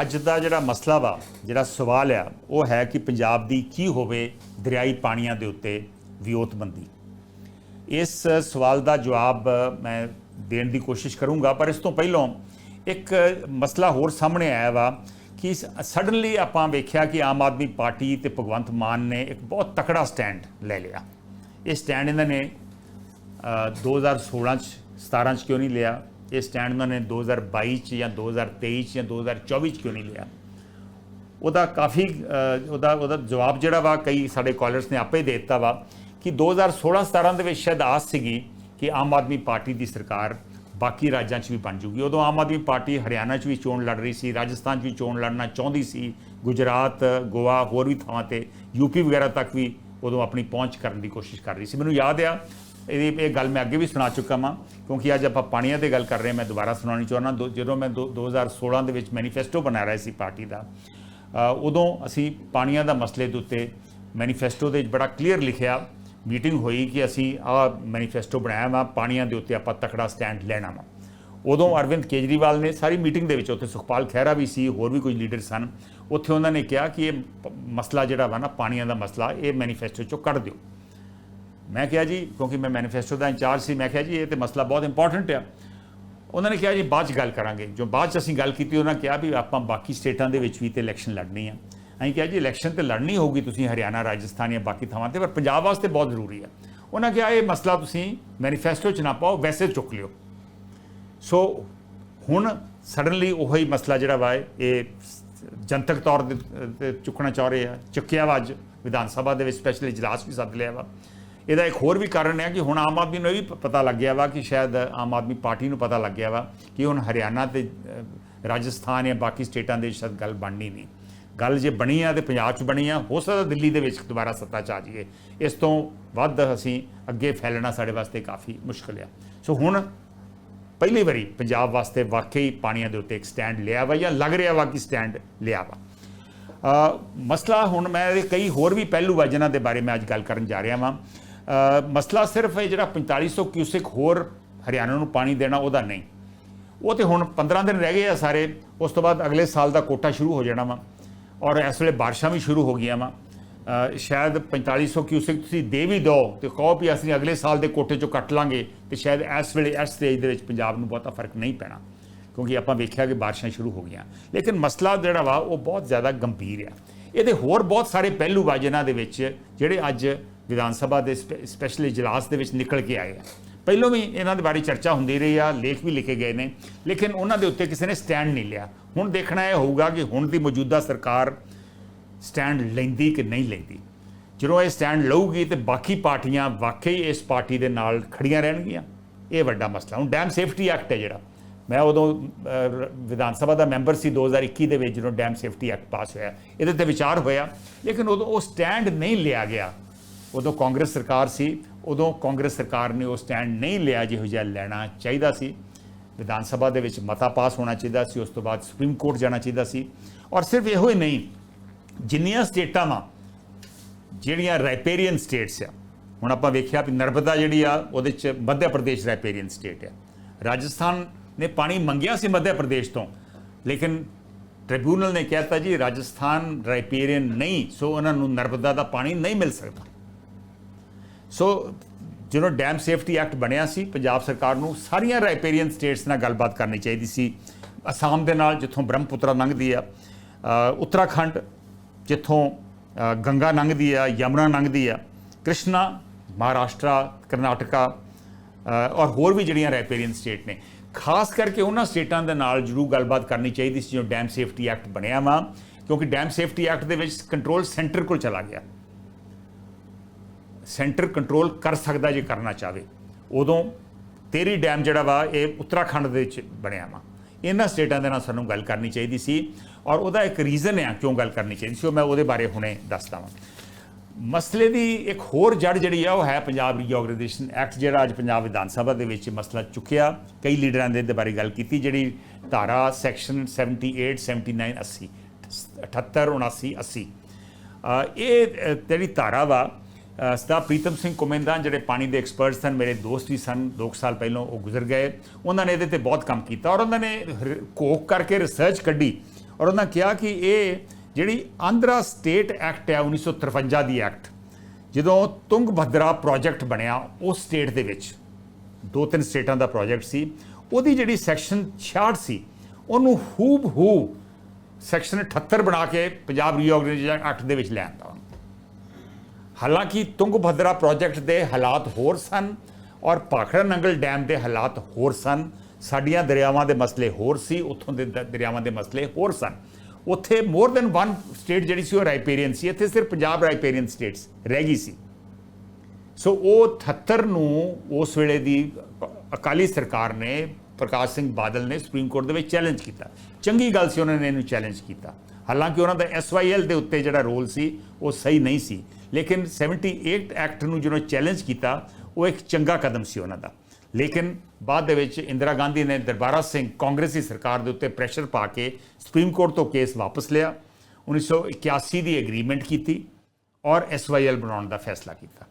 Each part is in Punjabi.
ਅੱਜ ਦਾ ਜਿਹੜਾ ਮਸਲਾ ਵਾ ਜਿਹੜਾ ਸਵਾਲ ਆ ਉਹ ਹੈ ਕਿ ਪੰਜਾਬ ਦੀ ਕੀ ਹੋਵੇ ਦਰਿਆਈ ਪਾਣੀਆਂ ਦੇ ਉੱਤੇ ਵਿਉਂਤਬੰਦੀ। ਇਸ ਸਵਾਲ ਦਾ ਜਵਾਬ ਮੈਂ ਦੇਣ ਦੀ ਕੋਸ਼ਿਸ਼ ਕਰੂੰਗਾ ਪਰ ਇਸ ਤੋਂ ਪਹਿਲਾਂ ਇੱਕ ਮਸਲਾ ਹੋਰ ਸਾਹਮਣੇ ਆਇਆ ਵਾ ਕਿ ਸਡਨਲੀ ਆਪਾਂ ਵੇਖਿਆ ਕਿ ਆਮ ਆਦਮੀ ਪਾਰਟੀ ਤੇ ਭਗਵੰਤ ਮਾਨ ਨੇ ਇੱਕ ਬਹੁਤ ਤਕੜਾ ਸਟੈਂਡ ਲੈ ਲਿਆ। ਇਹ ਸਟੈਂਡ ਇਹਨਾਂ ਨੇ ਅ, 2016 ਚ 17 ਚ ਕਿਉਂ ਨਹੀਂ ਲਿਆ? ਇਹ ਸਟੈਂਡ ਉਹਨਾਂ ਨੇ 2022 ਚ ਜਾਂ 2023 ਚ ਜਾਂ 2024 ਚ ਕਿਉਂ ਨਹੀਂ ਲਿਆ? ਉਹਦਾ ਕਾਫੀ ਉਹਦਾ ਉਹਦਾ ਜਵਾਬ ਜਿਹੜਾ ਵਾ, ਕਈ ਸਾਡੇ ਕਾਲਰਸ ਨੇ ਆਪੇ ਦੇ ਦਿੱਤਾ ਵਾ ਕਿ 2016-17 ਦੇ ਵਿੱਚ ਸ਼ਾਇਦ ਆਸ ਸੀਗੀ ਕਿ ਆਮ ਆਦਮੀ ਪਾਰਟੀ ਦੀ ਸਰਕਾਰ ਬਾਕੀ ਰਾਜਾਂ 'ਚ ਵੀ ਬਣ ਜੂਗੀ। ਉਦੋਂ ਆਮ ਆਦਮੀ ਪਾਰਟੀ ਹਰਿਆਣਾ 'ਚ ਵੀ ਚੋਣ ਲੜ ਰਹੀ ਸੀ, ਰਾਜਸਥਾਨ 'ਚ ਵੀ ਚੋਣ ਲੜਨਾ ਚਾਹੁੰਦੀ ਸੀ, ਗੁਜਰਾਤ, ਗੋਆ, ਹੋਰ ਵੀ ਥਾਵਾਂ ਤੇ ਯੂਪੀ ਵਗੈਰਾ ਤੱਕ ਵੀ ਉਦੋਂ ਆਪਣੀ ਪਹੁੰਚ ਕਰਨ ਦੀ ਕੋਸ਼ਿਸ਼ ਕਰ ਰਹੀ ਸੀ। ਮੈਨੂੰ ਯਾਦ ਆ ਇਹਦੀ ਇਹ ਗੱਲ ਮੈਂ ਅੱਗੇ ਵੀ ਸੁਣਾ ਚੁੱਕਾ ਹਾਂ ਕਿਉਂਕਿ ਅੱਜ ਆਪਾਂ ਪਾਣੀਆਂ ਤੇ ਗੱਲ ਕਰ ਰਹੇ ਮੈਂ ਦੁਬਾਰਾ ਸੁਣਾਉਣੀ ਚਾਹੁੰਦਾ ਦੋ- ਜਦੋਂ ਮੈਂ ਦੋ- 2016 ਦੇ ਵਿੱਚ ਮੈਨੀਫੈਸਟੋ ਬਣਾ ਰਿਹਾ ਸੀ ਪਾਰਟੀ ਦਾ ਉਦੋਂ ਅਸੀਂ ਪਾਣੀਆਂ ਦਾ ਮਸਲੇ ਦੇ ਉੱਤੇ ਮੈਨੀਫੈਸਟੋ ਦੇ ਵਿੱਚ ਬੜਾ ਕਲੀਅਰ ਲਿਖਿਆ ਮੀਟਿੰਗ ਹੋਈ ਕਿ ਅਸੀਂ ਆਹ ਮੈਨੀਫੈਸਟੋ ਬਣਾਇਆ ਵਾ, ਪਾਣੀਆਂ ਦੇ ਉੱਤੇ ਆਪਾਂ ਤਕੜਾ ਸਟੈਂਡ ਲੈਣਾ ਵਾ। ਉਦੋਂ ਅਰਵਿੰਦ ਕੇਜਰੀਵਾਲ ਨੇ ਸਾਰੀ ਮੀਟਿੰਗ ਦੇ ਵਿੱਚ, ਉੱਥੇ ਸੁਖਪਾਲ ਖਹਿਰਾ ਵੀ ਸੀ, ਹੋਰ ਵੀ ਕੁਝ ਲੀਡਰ ਸਨ, ਉੱਥੇ ਉਹਨਾਂ ਨੇ ਕਿਹਾ ਕਿ ਇਹ ਮਸਲਾ ਜਿਹੜਾ ਵਾ ਨਾ, ਪਾਣੀਆਂ ਦਾ ਮਸਲਾ, ਇਹ ਮੈਨੀਫੈਸਟੋ ਚੋਂ ਕੱਢ ਦਿਓ। ਮੈਂ ਕਿਹਾ ਜੀ, ਕਿਉਂਕਿ ਮੈਂ ਮੈਨੀਫੈਸਟੋ ਦਾ ਇੰਚਾਰਜ ਸੀ, ਮੈਂ ਕਿਹਾ ਜੀ, ਇਹ ਤੇ ਮਸਲਾ ਬਹੁਤ ਇੰਪੋਰਟੈਂਟ ਆ। ਉਹਨਾਂ ਨੇ ਕਿਹਾ ਜੀ, ਬਾਅਦ ਚ ਗੱਲ ਕਰਾਂਗੇ। ਜੋ ਬਾਅਦ ਚ ਅਸੀਂ ਗੱਲ ਕੀਤੀ, ਉਹਨਾਂ ਕਿਹਾ ਵੀ ਆਪਾਂ ਬਾਕੀ ਸਟੇਟਾਂ ਦੇ ਵਿੱਚ ਵੀ ਤੇ ਇਲੈਕਸ਼ਨ ਲੜਨੀ ਆ। ਅਸੀਂ ਕਿਹਾ ਜੀ ਇਲੈਕਸ਼ਨ ਤੇ ਲੜਨੀ ਹੋਊਗੀ ਤੁਸੀਂ ਹਰਿਆਣਾ, ਰਾਜਸਥਾਨ ਜਾਂ ਬਾਕੀ ਥਾਵਾਂ ਤੇ, ਪਰ ਪੰਜਾਬ ਵਾਸਤੇ ਬਹੁਤ ਜ਼ਰੂਰੀ ਆ। ਉਹਨਾਂ ਕਿਹਾ, ਇਹ ਮਸਲਾ ਤੁਸੀਂ ਮੈਨੀਫੈਸਟੋ ਚ ਨਾ ਪਾਓ, ਵੈਸੇ ਚੁੱਕ ਲਿਓ। ਸੋ ਹੁਣ ਸਡਨਲੀ ਉਹੀ ਮਸਲਾ ਜਿਹੜਾ ਵਾ, ਇਹ ਜਨਤਕ ਤੌਰ ਤੇ ਚੁੱਕਣਾ ਚਾਹ ਰਹੇ ਆ। ਚੁੱਕਿਆ ਵਾ ਅੱਜ ਵਿਧਾਨ ਸਭਾ ਦੇ ਵਿੱਚ ਸਪੈਸ਼ਲ ਇਜਲਾਸ ਵੀ ਸੱਦ ਲਿਆ ਵਾ। ਇਹਦਾ ਇੱਕ ਹੋਰ ਵੀ ਕਾਰਨ ਹੈ ਕਿ ਹੁਣ ਆਮ ਆਦਮੀ ਨੂੰ ਇਹ ਵੀ ਪਤਾ ਲੱਗ ਗਿਆ ਵਾ ਕਿ ਸ਼ਾਇਦ ਆਮ ਆਦਮੀ ਪਾਰਟੀ ਨੂੰ ਪਤਾ ਲੱਗ ਗਿਆ ਵਾ ਕਿ ਹੁਣ ਹਰਿਆਣਾ ਤੇ ਰਾਜਸਥਾਨ ਜਾਂ ਬਾਕੀ ਸਟੇਟਾਂ ਦੇ ਸ਼ਾਇਦ ਗੱਲ ਬਣਨੀ ਨਹੀਂ। ਗੱਲ ਜੇ ਬਣੀ ਆ ਤੇ ਪੰਜਾਬ 'ਚ ਬਣੀ ਆ, ਹੋ ਸਕਦਾ ਦਿੱਲੀ ਦੇ ਵਿੱਚ ਦੁਬਾਰਾ ਸੱਤਾ 'ਚ ਆ ਜਾਈਏ। ਇਸ ਤੋਂ ਵੱਧ ਅਸੀਂ ਅੱਗੇ ਫੈਲਣਾ ਸਾਡੇ ਵਾਸਤੇ ਕਾਫੀ ਮੁਸ਼ਕਲ ਆ। ਸੋ ਹੁਣ ਪਹਿਲੀ ਵਾਰੀ ਪੰਜਾਬ ਵਾਸਤੇ ਵਾਕਈ ਪਾਣੀਆਂ ਦੇ ਉੱਤੇ ਇੱਕ ਸਟੈਂਡ ਲਿਆ ਵਾ ਜਾਂ ਲੱਗ ਰਿਹਾ ਵਾ ਕਿ ਸਟੈਂਡ ਲਿਆ ਵਾ। ਮਸਲਾ ਹੁਣ ਮੈਂ ਇਹਦੇ ਕਈ ਹੋਰ ਵੀ ਪਹਿਲੂ ਵਾ ਜਿਨ੍ਹਾਂ ਦੇ ਬਾਰੇ ਮੈਂ ਅੱਜ ਗੱਲ ਕਰਨ ਜਾ ਰਿਹਾ ਵਾਂ। ਮਸਲਾ ਸਿਰਫ ਇਹ ਜਿਹੜਾ 4500 ਕਿਊਸਿਕ ਹੋਰ ਹਰਿਆਣਾ ਨੂੰ ਪਾਣੀ ਦੇਣਾ ਉਹਦਾ ਨਹੀਂ। ਉਹ ਤੇ ਹੁਣ 15 ਦਿਨ ਰਹਿ ਗਏ ਆ ਸਾਰੇ ਉਸ ਤੋਂ ਬਾਅਦ ਅਗਲੇ ਸਾਲ ਦਾ ਕੋਟਾ ਸ਼ੁਰੂ ਹੋ ਜਾਣਾ ਵਾ ਔਰ ਇਸ ਵੇਲੇ ਬਾਰਿਸ਼ਾਂ ਵੀ ਸ਼ੁਰੂ ਹੋ ਗਈਆਂ ਵਾ। ਅ, ਸ਼ਾਇਦ 4500 ਕਿਊਸਿਕ ਤੁਸੀਂ ਦੇ ਵੀ ਦਿਓ ਤੇ ਕਹੋ ਵੀ ਅਸੀਂ ਅਗਲੇ ਸਾਲ ਦੇ ਕੋਟੇ ਚੋਂ ਕੱਟ ਲਾਂਗੇ ਤੇ ਸ਼ਾਇਦ ਇਸ ਵੇਲੇ ਇਸ ਸਟੇਜ ਦੇ ਵਿੱਚ ਪੰਜਾਬ ਨੂੰ ਬਹੁਤਾ ਫ਼ਰਕ ਨਹੀਂ ਪੈਣਾ ਕਿਉਂਕਿ ਆਪਾਂ ਵੇਖਿਆ ਕਿ ਬਾਰਿਸ਼ਾਂ ਸ਼ੁਰੂ ਹੋ ਗਈਆਂ। ਲੇਕਿਨ ਮਸਲਾ ਜਿਹੜਾ ਵਾ ਉਹ ਬਹੁਤ ਜ਼ਿਆਦਾ ਗੰਭੀਰ ਆ। ਇਹਦੇ ਹੋਰ ਬਹੁਤ ਸਾਰੇ ਪਹਿਲੂ ਵਾ ਜਿਨ੍ਹਾਂ ਦੇ ਵਿੱਚ ਜਿਹੜੇ ਅੱਜ ਵਿਧਾਨ ਸਭਾ ਦੇ ਸਪੈ- ਸਪੈਸ਼ਲ ਇਜਲਾਸ ਦੇ ਵਿੱਚ ਨਿਕਲ ਕੇ ਆਏ ਆ। ਪਹਿਲਾਂ ਵੀ ਇਹਨਾਂ ਦੇ ਬਾਰੇ ਚਰਚਾ ਹੁੰਦੀ ਰਹੀ ਆ, ਲੇਖ ਵੀ ਲਿਖੇ ਗਏ ਨੇ, ਲੇਕਿਨ ਉਹਨਾਂ ਦੇ ਉੱਤੇ ਕਿਸੇ ਨੇ ਸਟੈਂਡ ਨਹੀਂ ਲਿਆ। ਹੁਣ ਦੇਖਣਾ ਇਹ ਹੋਊਗਾ ਕਿ ਹੁਣ ਦੀ ਮੌਜੂਦਾ ਸਰਕਾਰ ਸਟੈਂਡ ਲੈਂਦੀ ਕਿ ਨਹੀਂ ਲੈਂਦੀ। ਜਦੋਂ ਇਹ ਸਟੈਂਡ ਲਊਗੀ ਤੇ ਬਾਕੀ ਪਾਰਟੀਆਂ ਵਾਕਈ ਇਸ ਪਾਰਟੀ ਦੇ ਨਾਲ ਖੜੀਆਂ ਰਹਿਣਗੀਆਂ। ਇਹ ਵੱਡਾ ਮਸਲਾ। ਹੁਣ ਡੈਮ ਸੇਫਟੀ ਐਕਟ ਹੈ ਜਿਹੜਾ। ਮੈਂ ਉਦੋਂ ਵਿਧਾਨ ਸਭਾ ਦਾ ਮੈਂਬਰ ਸੀ 2021 ਦੇ ਵਿੱਚ ਜਦੋਂ ਡੈਮ ਸੇਫਟੀ ਐਕਟ ਪਾਸ ਹੋਇਆ। ਇਹਦੇ ਤੇ ਵਿਚਾਰ ਹੋਇਆ। ਲੇਕਿਨ ਉਦੋਂ ਉਹ ਸਟੈਂਡ ਨਹੀਂ ਲਿਆ ਗਿਆ। ਉਦੋਂ ਕਾਂਗਰਸ ਸਰਕਾਰ ਸੀ, ਉਦੋਂ ਕਾਂਗਰਸ ਸਰਕਾਰ ਨੇ ਉਹ ਸਟੈਂਡ ਨਹੀਂ ਲਿਆ ਜਿਹੋ ਜਿਹਾ ਲੈਣਾ ਚਾਹੀਦਾ ਸੀ। ਵਿਧਾਨ ਸਭਾ ਦੇ ਵਿੱਚ ਮਤਾ ਪਾਸ ਹੋਣਾ ਚਾਹੀਦਾ ਸੀ, ਉਸ ਤੋਂ ਬਾਅਦ ਸੁਪਰੀਮ ਕੋਰਟ ਜਾਣਾ ਚਾਹੀਦਾ ਸੀ। ਔਰ ਸਿਰਫ ਇਹੋ ਹੀ ਨਹੀਂ, ਜਿੰਨੀਆਂ ਸਟੇਟਾਂ ਵਾ, ਜਿਹੜੀਆਂ ਰਾਈਪੇਰੀਅਨ ਸਟੇਟਸ ਆ, ਹੁਣ ਆਪਾਂ ਵੇਖਿਆ ਵੀ ਨਰਮਦਾ ਜਿਹੜੀ ਆ, ਉਹਦੇ ਚ ਮੱਧ ਪ੍ਰਦੇਸ਼ ਰਾਈਪੇਰੀਅਨ ਸਟੇਟ ਆ। ਰਾਜਸਥਾਨ ਨੇ ਪਾਣੀ ਮੰਗਿਆ ਸੀ ਮੱਧ ਪ੍ਰਦੇਸ਼ ਤੋਂ, ਲੇਕਿਨ ਟ੍ਰਿਬਿਊਨਲ ਨੇ ਕਹਿਤਾ ਜੀ, ਰਾਜਸਥਾਨ ਰਾਈਪੇਰੀਅਨ ਨਹੀਂ, ਸੋ ਉਹਨਾਂ ਨੂੰ ਨਰਮਦਾ ਦਾ ਪਾਣੀ ਨਹੀਂ ਮਿਲ ਸਕਦਾ। ਸੋ ਜਦੋਂ ਡੈਮ ਸੇਫਟੀ ਐਕਟ ਬਣਿਆ ਸੀ, ਪੰਜਾਬ ਸਰਕਾਰ ਨੂੰ ਸਾਰੀਆਂ ਰਾਈਪੇਰੀਅਨ ਸਟੇਟਸ ਨਾਲ ਗੱਲਬਾਤ ਕਰਨੀ ਚਾਹੀਦੀ ਸੀ। ਅਸਾਮ ਦੇ ਨਾਲ, ਜਿੱਥੋਂ ਬ੍ਰਹਮਪੁੱਤਰਾ ਲੰਘਦੀ ਆ। ਉੱਤਰਾਖੰਡ, ਜਿੱਥੋਂ ਗੰਗਾ ਲੰਘਦੀ ਆ, ਯਮੁਨਾ ਲੰਘਦੀ ਆ, ਕ੍ਰਿਸ਼ਨਾ, ਮਹਾਰਾਸ਼ਟਰਾ, ਕਰਨਾਟਕਾ ਔਰ ਹੋਰ ਵੀ ਜਿਹੜੀਆਂ ਰਾਈਪੇਰੀਅਨ ਸਟੇਟ ਨੇ। ਖਾਸ ਕਰਕੇ ਉਹਨਾਂ ਸਟੇਟਾਂ ਦੇ ਨਾਲ ਜ਼ਰੂਰ ਗੱਲਬਾਤ ਕਰਨੀ ਚਾਹੀਦੀ ਸੀ, ਜੋ ਡੈਮ ਸੇਫਟੀ ਐਕਟ ਬਣਿਆ ਵਾ, ਕਿਉਂਕਿ ਡੈਮ ਸੇਫਟੀ ਐਕਟ ਦੇ ਵਿੱਚ ਕੰਟਰੋਲ ਸੈਂਟਰ ਕੋਲ ਚਲਾ ਗਿਆ। ਸੈਂਟਰ ਕੰਟਰੋਲ ਕਰ ਸਕਦਾ ਜੇ ਕਰਨਾ ਚਾਹਵੇ। ਉਦੋਂ ਤੇਰੀ ਡੈਮ ਜਿਹੜਾ ਵਾ ਇਹ ਉੱਤਰਾਖੰਡ ਦੇ ਵਿੱਚ ਬਣਿਆ ਵਾ। ਇਹਨਾਂ ਸਟੇਟਾਂ ਦੇ ਨਾਲ ਸਾਨੂੰ ਗੱਲ ਕਰਨੀ ਚਾਹੀਦੀ ਸੀ ਔਰ ਉਹਦਾ ਇੱਕ ਰੀਜ਼ਨ ਹੈ ਕਿਉਂ ਗੱਲ ਕਰਨੀ ਚਾਹੀਦੀ ਸੀ ਉਹ ਮੈਂ ਉਹਦੇ ਬਾਰੇ ਹੁਣੇ ਦੱਸਦਾ ਵਾਂ। ਮਸਲੇ ਦੀ ਇੱਕ ਹੋਰ ਜੜ ਜਿਹੜੀ ਆ ਉਹ ਹੈ ਪੰਜਾਬ ਰੀਆਰਗੇਨਾਈਜੇਸ਼ਨ ਐਕਟ ਜਿਹੜਾ ਅੱਜ ਪੰਜਾਬ ਵਿਧਾਨ ਸਭਾ ਦੇ ਵਿੱਚ ਮਸਲਾ ਚੁੱਕਿਆ। ਕਈ ਲੀਡਰਾਂ ਦੇ ਬਾਰੇ ਗੱਲ ਕੀਤੀ ਜਿਹੜੀ ਧਾਰਾ ਸੈਕਸ਼ਨ 78 79 80 78 79 80 ਅ, ਇਹ ਜਿਹੜੀ ਧਾਰਾ ਵਾ ਅ, ਪ੍ਰੀਤਮ ਸਿੰਘ ਕੁਮਿੰਦਾਨ ਜਿਹੜੇ ਪਾਣੀ ਦੇ ਐਕਸਪਰਟਸ ਸਨ ਮੇਰੇ ਦੋਸਤ ਵੀ ਸਨ 2 ਸਾਲ ਪਹਿਲਾਂ ਉਹ ਗੁਜ਼ਰ ਗਏ। ਉਹਨਾਂ ਨੇ ਇਹਦੇ ਤੇ ਬਹੁਤ ਕੰਮ ਕੀਤਾ ਔਰ ਉਹਨਾਂ ਨੇ ਰ- ਘੋਖ ਕਰਕੇ ਰਿਸਰਚ ਕੱਢੀ ਔਰ ਉਹਨਾਂ ਕਿਹਾ ਕਿ ਇਹ ਜਿਹੜੀ ਆਂਧਰਾ ਸਟੇਟ ਐਕਟ ਹੈ 1953 ਦੀ ਐਕਟ ਜਦੋਂ ਤੁੰਗਭਦਰਾ ਪ੍ਰੋਜੈਕਟ ਬਣਿਆ ਉਸ ਸਟੇਟ ਦੇ ਵਿੱਚ ਦੋ ਤਿੰਨ ਸਟੇਟਾਂ ਦਾ ਪ੍ਰੋਜੈਕਟ ਸੀ ਉਹਦੀ ਜਿਹੜੀ ਸੈਕਸ਼ਨ 66 ਸੀ ਉਹਨੂੰ ਹੂਬ ਹੂ ਸੈਕਸ਼ਨ 78 ਬਣਾ ਕੇ ਪੰਜਾਬ ਰੀਆਰਗੇਨਾਈਜੇਸ਼ਨ ਐਕਟ ਦੇ ਵਿੱਚ ਲੈ ਆਂਦਾ। ਹਾਲਾਂਕਿ ਤੁੰਗਭਦਰਾ ਪ੍ਰੋਜੈਕਟ ਦੇ ਹਾਲਾਤ ਹੋਰ ਸਨ ਔਰ ਭਾਖੜਾ ਨੰਗਲ ਡੈਮ ਦੇ ਹਾਲਾਤ ਹੋਰ ਸਨ। ਸਾਡੀਆਂ ਦਰਿਆਵਾਂ ਦੇ ਮਸਲੇ ਹੋਰ ਸੀ, ਉੱਥੋਂ ਦੇ ਦ- ਦਰਿਆਵਾਂ ਦੇ ਮਸਲੇ ਹੋਰ ਸਨ। ਉੱਥੇ ਮੋਰ ਦੈਨ ਵਨ ਸਟੇਟ ਜਿਹੜੀ ਸੀ ਉਹ ਰਾਈਪੇਰੀਅਨ ਸੀ। ਇੱਥੇ ਸਿਰਫ ਪੰਜਾਬ ਰਾਈਪੇਰੀਅਨ ਸਟੇਟਸ ਰਹਿ ਗਈ ਸੀ। ਸੋ ਉਹ 78 ਨੂੰ ਉਸ ਵੇਲੇ ਦੀ ਅਕਾਲੀ ਸਰਕਾਰ ਨੇ, ਪ੍ਰਕਾਸ਼ ਸਿੰਘ ਬਾਦਲ ਨੇ ਸੁਪਰੀਮ ਕੋਰਟ ਦੇ ਵਿੱਚ ਚੈਲੰਜ ਕੀਤਾ। ਚੰਗੀ ਗੱਲ ਸੀ, ਉਹਨਾਂ ਨੇ ਇਹਨੂੰ ਚੈਲੰਜ ਕੀਤਾ। ਹਾਲਾਂਕਿ ਉਹਨਾਂ ਦਾ ਐਸਵਾਈਐਲ ਦੇ ਉੱਤੇ ਜਿਹੜਾ ਰੋਲ ਸੀ, ਉਹ ਸਹੀ ਨਹੀਂ ਸੀ। ਲੇਕਿਨ 78 ਐਕਟ ਨੂੰ ਜਦੋਂ ਚੈਲੰਜ ਕੀਤਾ, ਉਹ ਇੱਕ ਚੰਗਾ ਕਦਮ ਸੀ ਉਹਨਾਂ ਦਾ। ਲੇਕਿਨ ਬਾਅਦ ਦੇ ਵਿੱਚ ਇੰਦਰਾ ਗਾਂਧੀ ਨੇ ਦਰਬਾਰਾ ਸਿੰਘ ਕਾਂਗਰਸੀ ਸਰਕਾਰ ਦੇ ਉੱਤੇ ਪ੍ਰੈਸ਼ਰ ਪਾ ਕੇ ਸੁਪਰੀਮ ਕੋਰਟ ਤੋਂ ਕੇਸ ਵਾਪਸ ਲਿਆ। 1981 ਦੀ ਐਗਰੀਮੈਂਟ ਕੀਤੀ ਔਰ ਐਸਵਾਈਐਲ ਬਣਾਉਣ ਦਾ ਫੈਸਲਾ ਕੀਤਾ।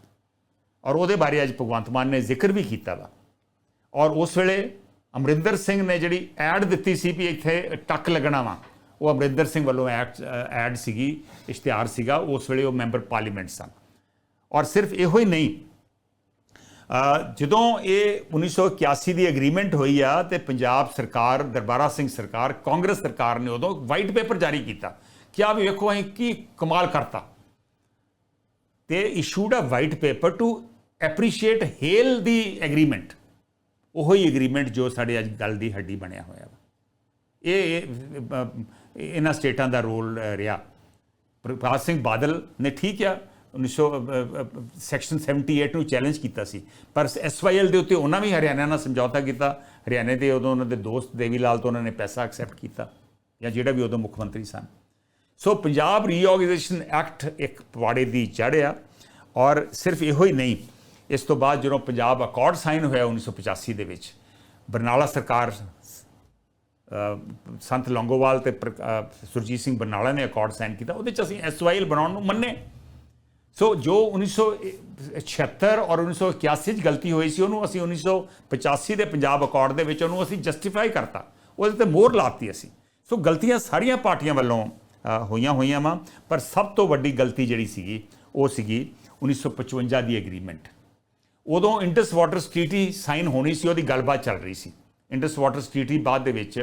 ਔਰ ਉਹਦੇ ਬਾਰੇ ਅੱਜ ਭਗਵੰਤ ਮਾਨ ਨੇ ਜ਼ਿਕਰ ਵੀ ਕੀਤਾ ਵਾ। ਔਰ ਉਸ ਵੇਲੇ ਅਮਰਿੰਦਰ ਸਿੰਘ ਨੇ ਜਿਹੜੀ ਐਡ ਦਿੱਤੀ ਸੀ ਵੀ ਇੱਥੇ ਟੱਕ ਲੱਗਣਾ ਵਾ ਉਹ ਅਮਰਿੰਦਰ ਸਿੰਘ ਵੱਲੋਂ ਐਡ ਐਡ ਸੀਗੀ, ਇਸ਼ਤਿਹਾਰ ਸੀਗਾ, ਉਸ ਵੇਲੇ ਉਹ ਮੈਂਬਰ ਪਾਰਲੀਮੈਂਟ ਸਨ। ਔਰ ਸਿਰਫ ਇਹੋ ਹੀ ਨਹੀਂ ਜਦੋਂ ਇਹ 1981 ਦੀ ਐਗਰੀਮੈਂਟ ਹੋਈ ਆ ਤੇ ਪੰਜਾਬ ਸਰਕਾਰ, ਦਰਬਾਰਾ ਸਿੰਘ ਸਰਕਾਰ, ਕਾਂਗਰਸ ਸਰਕਾਰ ਨੇ ਉਦੋਂ ਵਾਈਟ ਪੇਪਰ ਜਾਰੀ ਕੀਤਾ। ਕਿ ਆ ਵੀ ਵੇਖੋ ਅਸੀਂ ਕੀ ਕਮਾਲ ਕਰਤਾ। ਤੇ issued a white paper to appreciate hail the agreement ਉਹੀ ਐਗਰੀਮੈਂਟ ਜੋ ਸਾਡੇ ਅੱਜ ਗੱਲ ਦੀ ਹੱਡੀ ਬਣਿਆ ਹੋਇਆ ਵਾ। ਇਹ ਇਹਨਾਂ ਸਟੇਟਾਂ ਦਾ ਰੋਲ ਰਿਹਾ। ਪ੍ਰਕਾਸ਼ ਸਿੰਘ ਬਾਦਲ ਨੇ ਠੀਕ ਆ 1900 ਸੈਕਸ਼ਨ 78 ਨੂੰ ਚੈਲੰਜ ਕੀਤਾ ਸੀ। ਪਰ ਐਸਵਾਈਐਲ ਦੇ ਉੱਤੇ ਉਹਨਾਂ ਵੀ ਹਰਿਆਣਾ ਨਾਲ ਸਮਝੌਤਾ ਕੀਤਾ, ਹਰਿਆਣੇ ਦੇ ਉਦੋਂ ਉਹਨਾਂ ਦੇ ਦੋਸਤ ਦੇਵੀ ਲਾਲ ਤੋਂ ਉਹਨਾਂ ਨੇ ਪੈਸਾ ਐਕਸੈਪਟ ਕੀਤਾ, ਜਾਂ ਜਿਹੜਾ ਵੀ ਉਦੋਂ ਮੁੱਖ ਮੰਤਰੀ ਸਨ। ਸੋ ਪੰਜਾਬ ਰੀਆਰਗੇਨਾਈਜੇਸ਼ਨ ਐਕਟ ਇੱਕ ਪਵਾੜੇ ਦੀ ਜੜ੍ਹ ਆ ਔਰ ਸਿਰਫ ਇਹੋ ਹੀ ਨਹੀਂ, ਇਸ ਤੋਂ ਬਾਅਦ ਜਦੋਂ ਪੰਜਾਬ ਅਕਾਰਡ ਸਾਈਨ ਹੋਇਆ 1985 ਦੇ ਵਿੱਚ, ਬਰਨਾਲਾ ਸਰਕਾਰ ਸੰਤ ਲੌਂਗੋਵਾਲ ਤੇ ਪ੍ਰ- ਸੁਰਜੀਤ ਸਿੰਘ ਬਰਨਾਲਾ ਨੇ ਅਕਾਰਡ ਸਾਈਨ ਕੀਤਾ, ਉਹਦੇ ਚ ਅਸੀਂ ਐਸਵਾਈਐਲ ਬਣਾਉਣ ਨੂੰ ਮੰਨੇ। ਸੋ ਜੋ 1976 ਔਰ 1981 ਚ ਗਲਤੀ ਹੋਈ ਸੀ, ਉਹਨੂੰ ਅਸੀਂ 1985 ਦੇ ਪੰਜਾਬ ਅਕਾਰਡ ਦੇ ਵਿੱਚ ਉਹਨੂੰ ਅਸੀਂ ਜਸਟੀਫਾਈ ਕਰਤਾ। ਉਹਦੇ ਤੇ ਮੋਹਰ ਲਾਤੀ ਅਸੀਂ। ਸੋ ਗਲਤੀਆਂ ਸਾਰੀਆਂ ਪਾਰਟੀਆਂ ਵੱਲੋਂ ਹੋਈਆਂ ਹੋਈਆਂ ਵਾ, ਪਰ ਸਭ ਤੋਂ ਵੱਡੀ ਗਲਤੀ ਜਿਹੜੀ ਸੀਗੀ, ਉਹ ਸੀਗੀ 1955 ਦੀ ਐਗਰੀਮੈਂਟ ਉਦੋਂ ਇੰਡਸ ਵਾਟਰ ਸਟ੍ਰੀਟੀ ਸਾਈਨ ਹੋਣੀ ਸੀ, ਉਹਦੀ ਗੱਲਬਾਤ ਚੱਲ ਰਹੀ ਸੀ। ਇੰਡਸ ਵਾਟਰ ਸਟ੍ਰੀਟੀ ਬਾਅਦ ਦੇ ਵਿੱਚ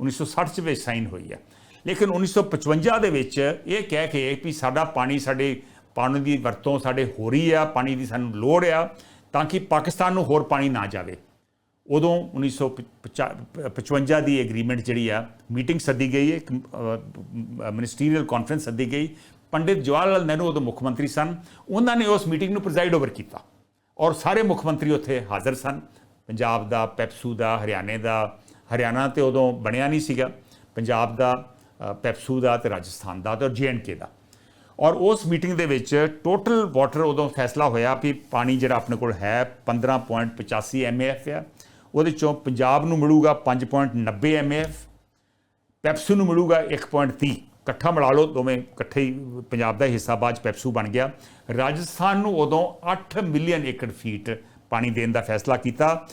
1960 ਚ ਵਿੱਚ ਸਾਈਨ ਹੋਈ ਹੈ। ਲੇਕਿਨ 1955 ਦੇ ਵਿੱਚ ਇਹ ਕਹਿ ਕੇ ਵੀ ਸਾਡਾ ਪਾਣੀ ਸਾਡੇ ਪਾਣੀ ਦੀ ਵਰਤੋਂ ਸਾਡੇ ਹੋ ਰਹੀ ਆ, ਪਾਣੀ ਦੀ ਸਾਨੂੰ ਲੋੜ ਆ, ਤਾਂ ਕਿ ਪਾਕਿਸਤਾਨ ਨੂੰ ਹੋਰ ਪਾਣੀ ਨਾ ਜਾਵੇ। ਉਦੋਂ 1955 ਦੀ ਐਗਰੀਮੈਂਟ ਜਿਹੜੀ ਆ ਮੀਟਿੰਗ ਸੱਦੀ ਗਈ, ਇੱਕ ਮਿਨਿਸਟਰੀਅਲ ਕਾਨਫਰੰਸ ਸੱਦੀ ਗਈ। ਪੰਡਿਤ ਜਵਾਹਰ ਲਾਲ ਨਹਿਰੂ ਉਦੋਂ ਮੁੱਖ ਮੰਤਰੀ ਸਨ। ਉਹਨਾਂ ਨੇ ਉਸ ਮੀਟਿੰਗ ਨੂੰ ਪ੍ਰੈਜ਼ਾਈਡ ਓਵਰ ਕੀਤਾ। ਔਰ ਸਾਰੇ ਮੁੱਖ ਮੰਤਰੀ ਉੱਥੇ ਹਾਜ਼ਰ ਸਨ। ਪੰਜਾਬ ਦਾ, ਪੈਪਸੂ ਦਾ, ਹਰਿਆਣੇ ਦਾ। ਹਰਿਆਣਾ ਤੇ ਉਦੋਂ ਬਣਿਆ ਨਹੀਂ ਸੀਗਾ। ਪੰਜਾਬ ਦਾ ਪੈਪਸੂ ਦਾ ਤੇ ਰਾਜਸਥਾਨ ਦਾ ਤੇ ਕੇ ਦਾ। ਔਰ ਉਸ ਮੀਟਿੰਗ ਦੇ ਵਿੱਚ ਟੋਟਲ ਵਾਟਰ ਉਦੋਂ ਫੈਸਲਾ ਹੋਇਆ ਵੀ ਪਾਣੀ ਜਿਹੜਾ ਆਪਣੇ ਕੋਲ ਹੈ 15.85 ਐਮਏਐਫ ਆ। ਉਹਦੇ ਚੋਂ ਪੰਜਾਬ ਨੂੰ ਮਿਲੂਗਾ 5.90 ਐਮਏਐਫ ਪੈਪਸੂ ਨੂੰ ਮਿਲੂਗਾ 1.30 ਇਕੱਠਾ ਮਿਲਾ ਲਓ, ਦੋਵੇਂ ਇਕੱਠੇ ਹੀ ਪੰਜਾਬ ਦਾ ਹਿੱਸਾ ਬਾਅਦ 'ਚ ਪੈਪਸੂ ਬਣ ਗਿਆ। ਰਾਜਸਥਾਨ ਨੂੰ ਉਦੋਂ 8 ਮਿਲੀਅਨ ਏਕੜ ਫੀਟ ਪਾਣੀ ਦੇਣ ਦਾ ਫੈਸਲਾ ਕੀਤਾ।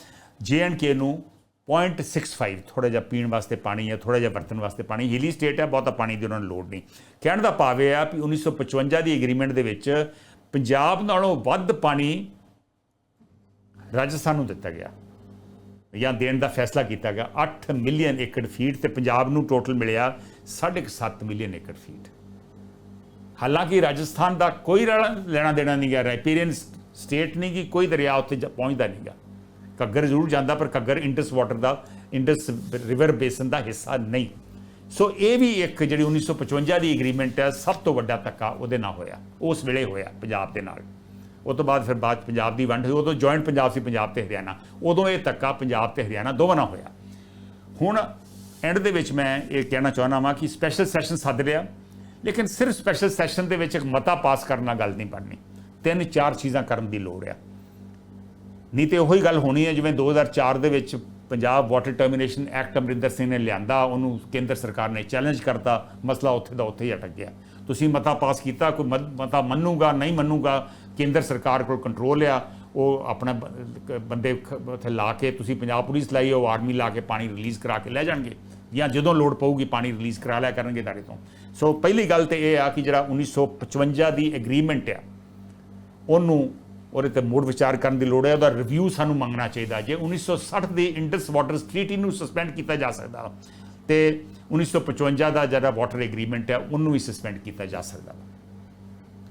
ਕੇ ਨੂੰ 0.65 ਥੋੜਾ ਜਿਹਾ ਪੀਣ ਵਾਸਤੇ ਪਾਣੀ ਹੈ ਥੋੜਾ ਜਿਹਾ ਵਰਤਣ ਵਾਸਤੇ ਪਾਣੀ ਹਿਲੀ ਸਟੇਟ ਹੈ, ਬਹੁਤਾ ਪਾਣੀ ਦੀ ਉਹਨਾਂ ਨੂੰ ਲੋੜ ਨਹੀਂ। ਕਹਿਣ ਦਾ ਭਾਵ ਇਹ ਆ ਵੀ 1955 ਦੀ ਐਗਰੀਮੈਂਟ ਦੇ ਵਿੱਚ ਪੰਜਾਬ ਨਾਲੋਂ ਵੱਧ ਪਾਣੀ ਰਾਜਸਥਾਨ ਨੂੰ ਦਿੱਤਾ ਗਿਆ। ਜਾਂ ਦੇਣ ਦਾ ਫੈਸਲਾ ਕੀਤਾ ਗਿਆ। 8 ਮਿਲੀਅਨ ਏਕੜ ਫੀਟ ਤੇ ਪੰਜਾਬ ਨੂੰ ਟੋਟਲ ਮਿਲਿਆ 7.5 ਮਿਲੀਅਨ ਏਕੜ ਫੀਟ ਹਾਲਾਂਕਿ ਰਾਜਸਥਾਨ ਦਾ ਕੋਈ ਰਲਾ- ਲੈਣਾ ਦੇਣਾ ਨਹੀਂ ਗਿਆ। ਰਾਈਪੇਰੀਅਨ ਸਟੇਟ ਨਹੀਂ ਕਿ ਕੋਈ ਦਰਿਆ ਉੱਤੇ ਜ- ਪਹੁੰਚਦਾ ਨਹੀਂ ਗਾ। ਘੱਗਰ ਜ਼ਰੂਰ ਜਾਂਦਾ, ਪਰ ਘੱਗਰ ਇੰਡਸ ਵਾਟਰ ਦਾ, ਇੰਡਸ ਰਿਵਰ ਬੇਸਨ ਦਾ ਹਿੱਸਾ ਨਹੀਂ। ਸੋ ਇਹ ਵੀ ਇੱਕ ਜਿਹੜੀ 1955 ਦੀ ਐਗਰੀਮੈਂਟ ਹੈ, ਸਭ ਤੋਂ ਵੱਡਾ ਧੱਕਾ ਉਹਦੇ ਨਾਲ ਹੋਇਆ, ਉਸ ਵੇਲੇ ਹੋਇਆ ਪੰਜਾਬ ਦੇ ਨਾਲ। ਉਹ ਤੋਂ ਬਾਅਦ ਫਿਰ ਬਾਅਦ ਪੰਜਾਬ ਦੀ ਵੰਡ ਹੋਈ, ਉਦੋਂ ਜੁਆਇੰਟ ਪੰਜਾਬ ਸੀ, ਪੰਜਾਬ ਤੇ ਹਰਿਆਣਾ। ਉਦੋਂ ਇਹ ਧੱਕਾ ਪੰਜਾਬ ਤੇ ਹਰਿਆਣਾ ਦੋਵਾਂ ਨਾਲ ਹੋਇਆ। ਹੁਣ ਐਂਡ ਦੇ ਵਿੱਚ ਮੈਂ ਇਹ ਕਹਿਣਾ ਚਾਹੁੰਦਾ ਵਾਂ ਕਿ ਸਪੈਸ਼ਲ ਸੈਸ਼ਨ ਸੱਦ ਲਿਆ, ਲੇਕਿਨ ਸਿਰਫ ਸਪੈਸ਼ਲ ਸੈਸ਼ਨ ਦੇ ਵਿੱਚ ਇੱਕ ਮਤਾ ਪਾਸ ਕਰਨ ਨਾਲ ਗੱਲ ਨਹੀਂ ਬਣਨੀ। ਤਿੰਨ ਚਾਰ ਚੀਜ਼ਾਂ ਕਰਨ ਦੀ ਲੋੜ ਆ। ਨਹੀਂ ਤੇ ਉਹੀ ਗੱਲ ਹੋਣੀ ਹੈ ਜਿਵੇਂ 2004 ਦੇ ਵਿੱਚ Punjab water termination act Amarinder Singh ਨੇ ਲਿਆਂਦਾ, ਉਹਨੂੰ ਕੇਂਦਰ ਸਰਕਾਰ ਨੇ ਚੈਲੰਜ ਕਰਤਾ, ਮਸਲਾ ਉੱਥੇ ਦਾ ਉੱਥੇ ਹੀ ਅਟਕ ਗਿਆ। ਤੁਸੀਂ ਮਤਾ ਪਾਸ ਕੀਤਾ, ਕੋਈ ਮਤ- ਮਤਾ ਮੰਨੂਗਾ, ਨਹੀਂ ਮੰਨੂਗਾ, ਕੇਂਦਰ ਸਰਕਾਰ ਕੋਲ ਕੰਟਰੋਲ ਆ, ਉਹ ਆਪਣਾ ਬੰਦੇ ਉੱਥੇ ਲਾ ਕੇ, ਤੁਸੀਂ ਪੰਜਾਬ ਪੁਲਿਸ ਲਾਈ, ਉਹ ਆਰਮੀ ਲਾ ਕੇ ਪਾਣੀ ਰਿਲੀਜ਼ ਕਰਾ ਕੇ ਲੈ ਜਾਣਗੇ। ਜਾਂ ਜਦੋਂ ਲੋੜ ਪਊਗੀ ਪਾਣੀ ਰਿਲੀਜ਼ ਕਰਾ ਲਿਆ ਕਰਨਗੇ ਦਾਰੇ ਤੋਂ। ਸੋ ਪਹਿਲੀ ਗੱਲ ਤੇ ਇਹ ਆ ਕਿ ਜਿਹੜਾ 1955 ਦੀ ਐਗਰੀਮੈਂਟ ਆ ਉਹਨੂੰ ਉਹਦੇ ਤੇ ਮੁੜ ਵਿਚਾਰ ਕਰਨ ਦੀ ਲੋੜ ਹੈ, ਉਹਦਾ ਰਿਵਿਊ ਸਾਨੂੰ ਮੰਗਣਾ ਚਾਹੀਦਾ ਜੇ 1960 ਦੀ ਇੰਡਸ ਵਾਟਰ ਟ੍ਰੀਟੀ ਨੂੰ ਸਸਪੈਂਡ ਕੀਤਾ ਜਾ ਸਕਦਾ ਤੇ 1955 ਦਾ ਜਿਹੜਾ ਵਾਟਰ ਐਗਰੀਮੈਂਟ ਹੈ, ਉਹਨੂੰ ਵੀ ਸਸਪੈਂਡ ਕੀਤਾ ਜਾ ਸਕਦਾ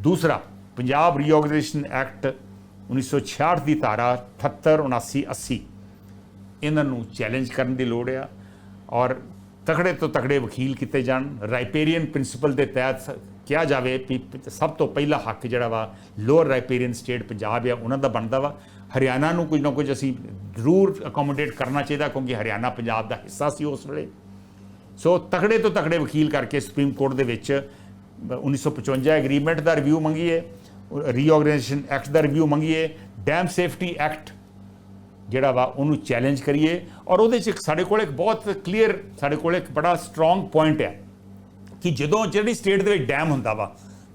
ਦੂਸਰਾ, ਪੰਜਾਬ ਰੀਆਰਗੇਨਾਈਜੇਸ਼ਨ ਐਕਟ 1966 ਦੀ ਧਾਰਾ 78 79 80 ਇਹਨਾਂ ਨੂੰ ਚੈਲੰਜ ਕਰਨ ਦੀ ਲੋੜ ਆ, ਔਰ ਤਕੜੇ ਤੋਂ ਤਕੜੇ ਵਕੀਲ ਕੀਤੇ ਜਾਣ ਰਾਈਪੇਰੀਅਨ ਪ੍ਰਿੰਸੀਪਲ ਦੇ ਤਹਿਤ ਕਿਹਾ ਜਾਵੇ ਕਿ ਸਭ ਤੋਂ ਪਹਿਲਾ ਹੱਕ ਜਿਹੜਾ ਵਾ ਲੋਅਰ ਰਾਈਪੇਰੀਅਨ ਸਟੇਟ ਪੰਜਾਬ ਆ, ਉਹਨਾਂ ਦਾ ਬਣਦਾ ਵਾ। ਹਰਿਆਣਾ ਨੂੰ ਕੁਝ ਨਾ ਕੁਝ ਅਸੀਂ ਜ਼ਰੂਰ ਅਕੋਮੋਡੇਟ ਕਰਨਾ ਚਾਹੀਦਾ, ਕਿਉਂਕਿ ਹਰਿਆਣਾ ਪੰਜਾਬ ਦਾ ਹਿੱਸਾ ਸੀ ਉਸ ਵੇਲੇ। ਸੋ ਤਕੜੇ ਤੋਂ ਤਕੜੇ ਵਕੀਲ ਕਰਕੇ ਸੁਪਰੀਮ ਕੋਰਟ ਦੇ ਵਿੱਚ 1955 ਐਗਰੀਮੈਂਟ ਦਾ ਰਿਵਿਊ ਮੰਗੀਏ ਰੀਆਰਗੇਨਾਈਜੇਸ਼ਨ ਐਕਟ ਦਾ ਰਿਵਿਊ ਮੰਗੀਏ ਡੈਮ ਸੇਫਟੀ ਐਕਟ ਜਿਹੜਾ ਵਾ, ਉਹਨੂੰ ਚੈਲੰਜ ਕਰੀਏ। ਔਰ ਉਹਦੇ 'ਚ ਇੱਕ ਸਾਡੇ ਕੋਲ ਇੱਕ ਬਹੁਤ ਕਲੀਅਰ ਸਾਡੇ ਕੋਲ ਇੱਕ ਬੜਾ ਸਟਰੋਂਗ ਪੁਆਇੰਟ ਹੈ ਕਿ ਜਦੋਂ ਜਿਹੜੀ ਸਟੇਟ ਦੇ ਵਿੱਚ ਡੈਮ ਹੁੰਦਾ ਵਾ,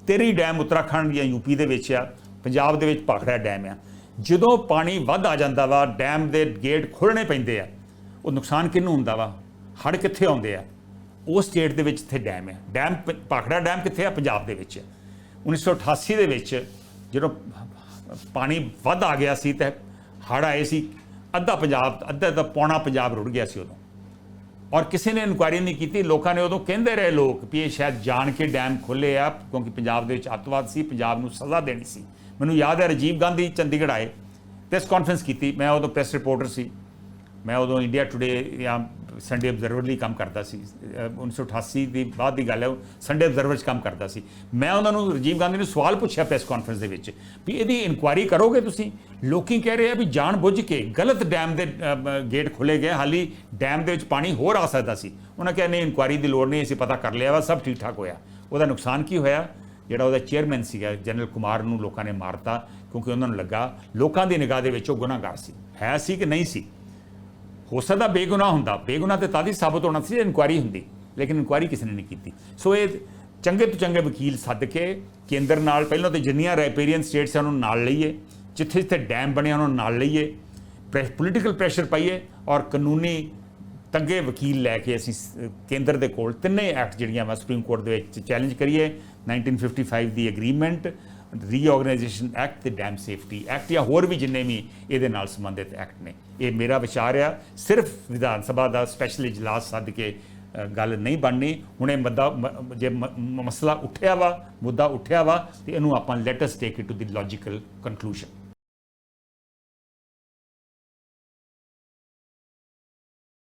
ਤੇਰੀ ਡੈਮ ਉੱਤਰਾਖੰਡ ਜਾਂ ਯੂਪੀ ਦੇ ਵਿੱਚ ਆ, ਪੰਜਾਬ ਦੇ ਵਿੱਚ ਭਾਖੜਾ ਡੈਮ ਆ, ਜਦੋਂ ਪਾਣੀ ਵੱਧ ਆ ਜਾਂਦਾ ਵਾ, ਡੈਮ ਦੇ ਗੇਟ ਖੋਲਣੇ ਪੈਂਦੇ ਆ, ਉਹ ਨੁਕਸਾਨ ਕਿਹਨੂੰ ਹੁੰਦਾ ਵਾ? ਹੜ ਕਿੱਥੇ ਆਉਂਦੇ ਆ? ਉਹ ਸਟੇਟ ਦੇ ਵਿੱਚ ਇੱਥੇ ਡੈਮ ਹੈ ਡੈਮ ਭਾਖੜਾ ਡੈਮ ਕਿੱਥੇ ਆ? ਪੰਜਾਬ ਦੇ ਵਿੱਚ 1988 ਦੇ ਵਿੱਚ ਜਦੋਂ ਪਾਣੀ ਵੱਧ ਆ ਗਿਆ ਸੀ ਤੇ ਹੜ ਆਏ ਸੀ, ਅੱਧਾ ਪੰਜਾਬ, ਅੱਧਾ ਦਾ ਪੌਣਾ ਪੰਜਾਬ ਰੁੜ ਗਿਆ ਸੀ ਉਦੋਂ। ਔਰ ਕਿਸੇ ਨੇ ਇਨਕੁਆਇਰੀ ਨਹੀਂ ਕੀਤੀ, ਲੋਕਾਂ ਨੇ ਉਦੋਂ ਕਹਿੰਦੇ ਰਹੇ ਲੋਕ ਵੀ ਇਹ ਸ਼ਾਇਦ ਜਾਣ ਕੇ ਡੈਮ ਖੁੱਲੇ ਆ, ਕਿਉਂਕਿ ਪੰਜਾਬ ਦੇ ਵਿੱਚ ਅੱਤਵਾਦ ਸੀ, ਪੰਜਾਬ ਨੂੰ ਸਜ਼ਾ ਦੇਣੀ ਸੀ। ਮੈਨੂੰ ਯਾਦ ਹੈ ਰਾਜੀਵ ਗਾਂਧੀ ਚੰਡੀਗੜ੍ਹ ਆਏ ਪ੍ਰੈਸ ਕਾਨਫਰੰਸ ਕੀਤੀ, ਮੈਂ ਉਦੋਂ ਪ੍ਰੈਸ ਰਿਪੋਰਟਰ ਸੀ। ਮੈਂ ਉਦੋਂ ਇੰਡੀਆ ਟੁਡੇ ਜਾਂ ਸੰਡੇ ਅਬਜ਼ਰਵਰ ਲਈ ਕੰਮ ਕਰਦਾ ਸੀ। ਅਹ 1988 ਦੀ ਬਾਅਦ ਦੀ ਗੱਲ ਹੈ, ਉਹ ਸੰਡੇ ਅਬਜ਼ਰਵਰ 'ਚ ਕੰਮ ਕਰਦਾ ਸੀ। ਮੈਂ ਉਹਨਾਂ ਨੂੰ ਰਾਜੀਵ ਗਾਂਧੀ ਨੂੰ ਸਵਾਲ ਪੁੱਛਿਆ ਪ੍ਰੈਸ ਕਾਨਫਰੰਸ ਦੇ ਵਿੱਚ ਵੀ ਇਹਦੀ ਇਨਕੁਆਇਰੀ ਕਰੋਗੇ ਤੁਸੀਂ? ਲੋਕੀ ਕਹਿ ਰਹੇ ਆ ਵੀ ਜਾਣ ਬੁੱਝ ਕੇ ਗਲਤ ਡੈਮ ਦੇ ਗੇਟ ਖੁੱਲੇ ਗਏ ਹਾਲੀ ਡੈਮ ਦੇ ਵਿੱਚ ਪਾਣੀ ਹੋਰ ਆ ਸਕਦਾ ਸੀ। ਉਹਨਾਂ ਕਿਹਾ, ਨਹੀਂ ਇਨਕੁਆਇਰੀ ਦੀ ਲੋੜ ਨਹੀਂ, ਅਸੀਂ ਪਤਾ ਕਰ ਲਿਆ ਵਾ, ਸਭ ਠੀਕ ਠਾਕ ਹੋਇਆ। ਉਹਦਾ ਨੁਕਸਾਨ ਕੀ ਹੋਇਆ? ਜਿਹੜਾ ਉਹਦਾ ਚੇਅਰਮੈਨ ਸੀਗਾ ਜਨਰਲ ਕੁਮਾਰ ਨੂੰ ਲੋਕਾਂ ਨੇ ਮਾਰਤਾ ਕਿਉਂਕਿ ਉਹਨਾਂ ਨੂੰ ਲੱਗਾ ਲੋਕਾਂ ਦੀ ਨਿਗਾਹ ਦੇ ਵਿੱਚ ਉਹ ਗੁਨਾਹਗਾਰ ਸੀ। ਹੈ ਸੀ ਕਿ ਨਹੀਂ ਸੀ? ਹੋ ਸਕਦਾ ਬੇਗੁਨਾਹ ਹੁੰਦਾ। ਬੇਗੁਨਾਹ ਤੇ ਤਾਂ ਹੀ ਸਾਬਤ ਹੋਣਾ ਸੀ ਜੇ ਇਨਕੁਆਇਰੀ ਹੁੰਦੀ, ਲੇਕਿਨ ਇਨਕੁਆਇਰੀ ਕਿਸੇ ਨੇ ਨਹੀਂ ਕੀਤੀ। ਸੋ ਇਹ ਚੰਗੇ ਤੋਂ ਚੰਗੇ ਵਕੀਲ ਸੱਦ ਕੇ ਕੇਂਦਰ ਨਾਲ, ਪਹਿਲਾਂ ਤੇ ਜਿੰਨੀਆਂ ਰੈਪੇਰੀਅਨ ਸਟੇਟਸ ਨੂੰ ਨਾਲ ਲਈਏ, ਜਿੱਥੇ ਜਿੱਥੇ ਡੈਮ ਬਣਿਆ ਉਹਨਾਂ ਨੂੰ ਨਾਲ ਲਈਏ ਪੋਲੀਟੀਕਲ ਪ੍ਰੈਸ਼ਰ ਪਾਈਏ ਔਰ ਕਾਨੂੰਨੀ ਤੰਗੇ ਵਕੀਲ ਲੈ ਕੇ ਅਸੀਂ ਕੇਂਦਰ ਦੇ ਕੋਲ ਤਿੰਨੇ ਐਕਟ ਜਿਹੜੀਆਂ ਵਾ ਸੁਪਰੀਮ ਕੋਰਟ ਦੇ ਵਿੱਚ ਚੈਲੰਜ ਕਰੀਏ 1955 ਦੀ ਐਗਰੀਮੈਂਟ ਰੀਆਰਗੇਨਾਈਜੇਸ਼ਨ ਐਕਟ ਤੇ ਡੈਮ ਸੇਫਟੀ ਐਕਟ ਜਾਂ ਹੋਰ ਵੀ ਜਿੰਨੇ ਵੀ ਇਹਦੇ ਨਾਲ ਸੰਬੰਧਿਤ ਐਕਟ ਨੇ। ਇਹ ਮੇਰਾ ਵਿਚਾਰ ਆ, ਸਿਰਫ ਵਿਧਾਨ ਸਭਾ ਦਾ ਸਪੈਸ਼ਲ ਇਜਲਾਸ ਸੱਦ ਕੇ ਗੱਲ ਨਹੀਂ ਬਣਨੀ। ਹੁਣੇ ਇਹ ਮੁੱਦਾ ਜੇ ਮ- ਮਸਲਾ ਉੱਠਿਆ ਵਾ, ਮੁੱਦਾ ਉੱਠਿਆ ਵਾ, ਤੇ ਇਹਨੂੰ ਆਪਾਂ let take it to the logical conclusion